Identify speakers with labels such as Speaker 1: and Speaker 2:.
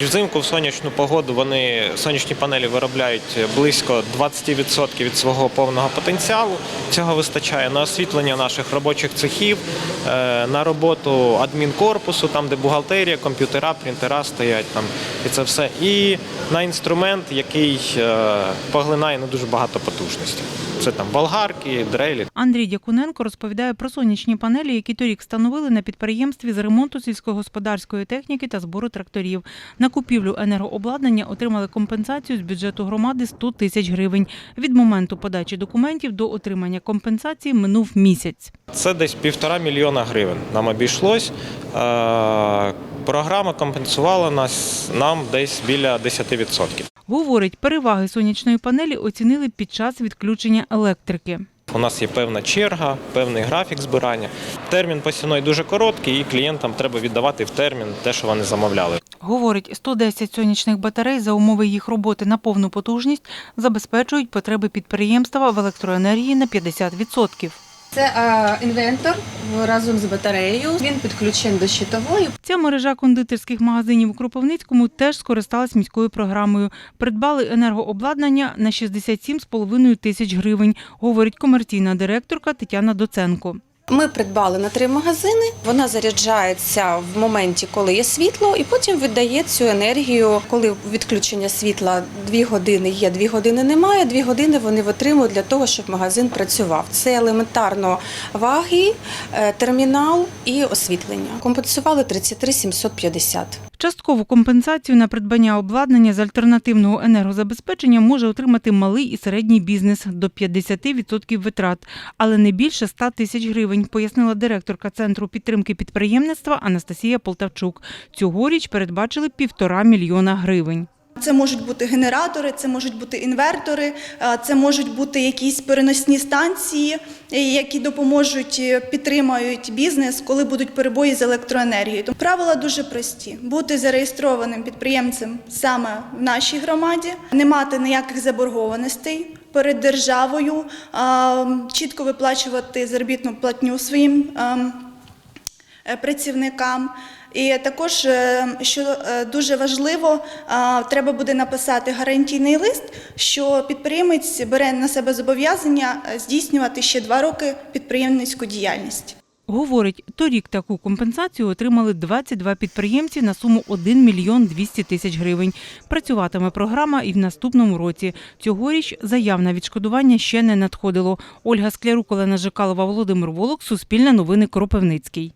Speaker 1: Взимку в сонячну погоду вони сонячні панелі виробляють близько 20% від свого повного потенціалу. Цього вистачає на освітлення наших робочих цехів, е, на роботу адмінкорпусу, там де бухгалтерія, комп'ютера, принтера стоять там і це все. І на інструмент, який е, поглинає не дуже багато потужності. Це там болгарки, дрелі.
Speaker 2: Андрій Дякуненко розповідає про сонячні панелі, які торік встановили на підприємстві з ремонту сільськогосподарської техніки та збору тракторів. На купівлю енергообладнання отримали компенсацію з бюджету громади 100 тисяч гривень. Від моменту подачі документів до отримання компенсації минув місяць.
Speaker 1: Це десь півтора мільйона гривень нам обійшлось. Е, Програма компенсувала нас нам десь біля 10%.
Speaker 2: Говорить, переваги сонячної панелі оцінили під час відключення електрики.
Speaker 1: У нас є певна черга, певний графік збирання. Термін посівної дуже короткий, і клієнтам треба віддавати в термін те, що вони замовляли.
Speaker 2: Говорить, 110 сонячних батарей за умови їх роботи на повну потужність забезпечують потреби підприємства в електроенергії на 50%.
Speaker 3: Це інвентор разом з батареєю. Він підключений до щитової.
Speaker 2: Ця мережа кондитерських магазинів у Кропивницькому теж скористалась міською програмою. Придбали енергообладнання на 67,5 тисяч гривень, говорить комерційна директорка Тетяна Доценко.
Speaker 3: Ми придбали на три магазини. Вона заряджається в моменті, коли є світло, і потім віддає цю енергію, коли відключення світла дві години є, дві години немає. Дві години вони витримують для того, щоб магазин працював. Це елементарно ваги, е, термінал і освітлення. Компенсували 33 750.
Speaker 2: Часткову компенсацію на придбання обладнання з альтернативного енергозабезпечення може отримати малий і середній бізнес до 50% витрат, але не більше 100 тисяч гривень, пояснила директорка Центру підтримки підприємництва Анастасія Полтавчук. Цьогоріч передбачили півтора мільйона гривень.
Speaker 4: Це можуть бути генератори, це можуть бути інвертори, е, це можуть бути якісь переносні станції, е, які допоможуть е, підтримають бізнес, коли будуть перебої з електроенергією. Тому правила дуже прості: бути зареєстрованим підприємцем саме в нашій громаді, не мати ніяких заборгованостей перед державою, чітко виплачувати заробітну платню своїм. Е, працівникам. І також, е, що е, дуже важливо, треба буде написати гарантійний лист, що підприємець бере на себе зобов'язання здійснювати ще два роки підприємницьку діяльність.
Speaker 2: Говорить, торік таку компенсацію отримали 22 підприємці на суму 1 мільйон 200 тисяч гривень. Працюватиме програма і в наступному році. Цьогоріч заяв на відшкодування ще не надходило. Ольга Склярук, Олена Жикалова, Володимир Волок, Суспільне новини Кропивницький.